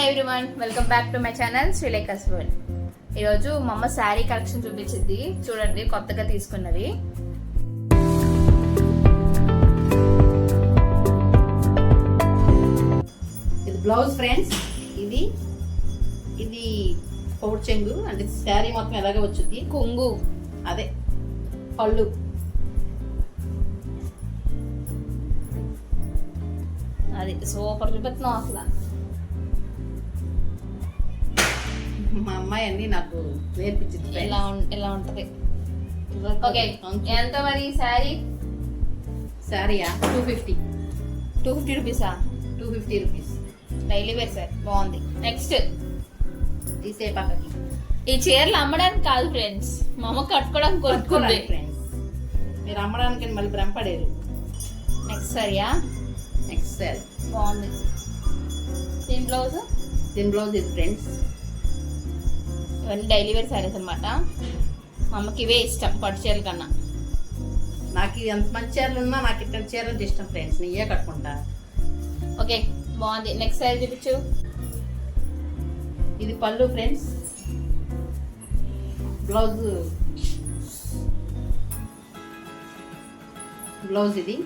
Hello everyone welcome back to my channel Sreelekha's world ఈరోజు మా అమ్మ శారీ కలెక్షన్ చూపించింది. చూడండి కొత్తగా తీసుకున్నది. ఇది బ్లౌజ్ ఫ్రెండ్స్. ఇది ఇది పౌడ్ చెంగు. అంటే శారీ మొత్తం ఎలాగ వచ్చింది. కొంగు. అదే పళ్ళు. అది సూపర్ చూపెత్తున్నాం అసలు. మా అమ్మాయి అన్ని నాకు నేర్పించింది ఉం- ఇలా ఉంటది. ఓకే ఎంత మరి sari? శారీయా? Two fifty. Two fifty రూపీసా? Two fifty rupees. Daily wear sir బాగుంది. నెక్స్ట్. తీసే పక్కకి. ఈ చీరలు అమ్మడానికి కాదు ఫ్రెండ్స్ మా అమ్మ కట్టుకోవడానికి కొనుక్కుంది. ఫ్రెండ్స్ మీరు అమ్మడానికి మళ్ళీ భ్రమపడేరు. నెక్స్ట్ సారీయా? నెక్స్ట్ శారీ బాగుంది. దీని బ్లౌజ్? దీని బ్లౌజ్ ఇది ఫ్రెండ్స్ ఇవన్నీ డైలీ వేర్ శారీస్ అనమాట మా అమ్మకి ఇవే ఇష్టం పట్టు చీరల కన్నా. నాకు ఎంత మంచి చీరలు ఉన్నా నాకు ఇట్లాంటి చీరలు ఇష్టం ఫ్రెండ్స్. నీయే కట్టుకుంటా. ఓకే బాగుంది. నెక్స్ట్ శారీ చూపించు. ఇది పళ్ళు ఫ్రెండ్స్. బ్లౌజ్. బ్లౌజ్ ఇది.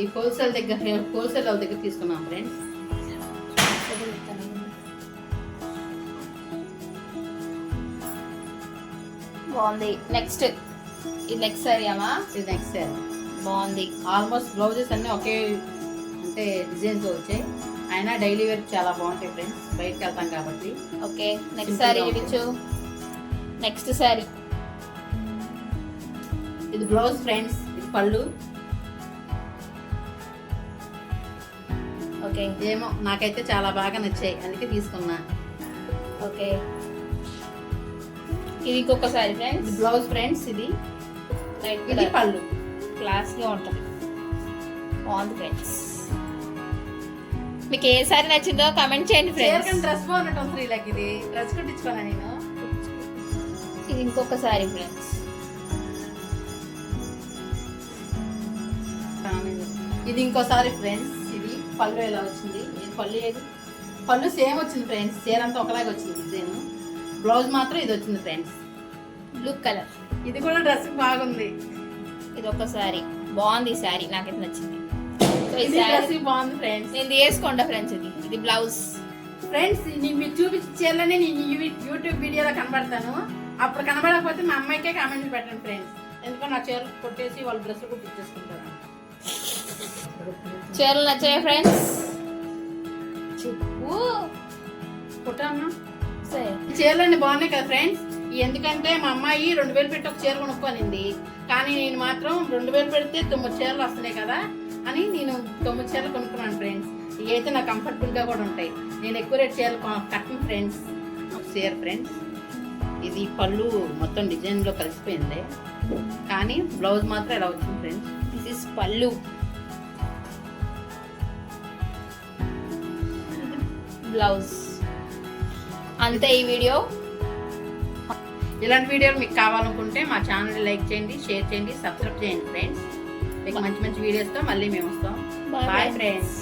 ఈ హోల్సేల్ దగ్గర హోల్సేల్ దగ్గర తీసుకున్నాం ఫ్రెండ్స్. బాగుంది. నెక్స్ట్ ఇది నెక్స్ట్ శారీ అమ్మా? ఇది నెక్స్ట్ శారీ బాగుంది. ఆల్మోస్ట్ బ్లౌజెస్ అన్నీ ఒకే అంటే డిజైన్స్ వచ్చాయి. అయినా డైలీ వేర్ చాలా బాగుంటాయి ఫ్రెండ్స్ బయటకు వెళ్తాం కాబట్టి. ఓకే. నెక్స్ట్గా చూపించు నెక్స్ట్ శారీ ఇది బ్లౌజ్ ఫ్రెండ్స్ ఇది పళ్ళు. ఓకే. ఏమో నాకైతే చాలా బాగా నచ్చాయి. అందుకే తీసుకున్నా. ఓకే. ఇది ఇంకొక శారీ ఇది ఫ్రెండ్స్ బ్లౌజ్ ఫ్రెండ్స్ ఇది లైట్ ఇది పళ్ళు. క్లాస్గా ఉంటుంది. బాగుంది ఫ్రెండ్స్ మీకు ఏ సారీ నచ్చిందో కమెంట్ చేయండి ఫ్రెండ్స్ డ్రెస్ బాగున్నట్టు ఉంది ఇలా ఇది. డ్రెస్ కుట్టించుకున్నా నేను? ఇది ఇంకొక సారీ ఫ్రెండ్స్ ఇది ఇంకోసారి ఫ్రెండ్స్ పళ్ళు ఎలా వచ్చింది? ఇది పళ్ళు ఏది? పళ్ళు సేమ్ వచ్చింది ఫ్రెండ్స్. చీర అంతా ఒకలాగే వచ్చింది డిజైన్. బ్లౌజ్ మాత్రం ఇది వచ్చింది ఫ్రెండ్స్. బ్లూ కలర్ ఇది కూడా డ్రెస్ బాగుంది. ఇది ఒక సారీ బాగుంది ఈ సారీ నాకైతే నచ్చింది. సో ఈ ఇది సారీ డ్రెస్ బాగుంది ఫ్రెండ్స్. నేను వేసుకోండా ఫ్రెండ్స్ ఇది. ఇది బ్లౌజ్. ఫ్రెండ్స్ నేను మీకు చూపించిన చీరలనే నేను యూట్యూబ్ వీడియోలో కనబడతాను. అప్పుడు కనబడకపోతే మా అమ్మాయికే కామెంట్ పెట్టండి ఫ్రెండ్స్. ఎందుకంటే నా చీరలు కొట్టేసి వాళ్ళు డ్రెస్సులు కుట్టించేసుకుంటారు చీరలు నచ్చాయి ఫ్రెండ్స్ చెప్పు. కుట్టామా సరే. చీరలన్నీ బాగున్నాయి కదా ఫ్రెండ్స్ ఎందుకంటే మా అమ్మాయి రెండు వేలు పెట్టి ఒక చీర కొనుక్కోనింది. కానీ నేను మాత్రం రెండు వేలు పెడితే తొమ్మిది చీరలు వస్తున్నాయి కదా అని నేను తొమ్మిది చీరలు కొనుక్కున్నాను ఫ్రెండ్స్ ఇవి అయితే నాకు comfortable గా కూడా ఉంటాయి. నేను ఎక్కువ రేట్ చీరలు కట్టను ఫ్రెండ్స్ ఒక చీర ఫ్రెండ్స్ ఇది పళ్ళు మొత్తం డిజైన్లో కలిసిపోయింది. కానీ బ్లౌజ్ మాత్రం ఇలా వచ్చింది ఫ్రెండ్స్ దిస్ ఇస్ పళ్ళు. బ్లౌజ్. అంతే ఈ వీడియో. ఇలాంటి వీడియోలు మీకు కావాలనుకుంటే మా ఛానల్ లైక్ చేయండి షేర్ చేయండి సబ్స్క్రైబ్ చేయండి ఫ్రెండ్స్. మీకు మంచి మంచి వీడియోస్తో మళ్ళీ మేము వస్తాం. బాయ్. ఫ్రెండ్స్.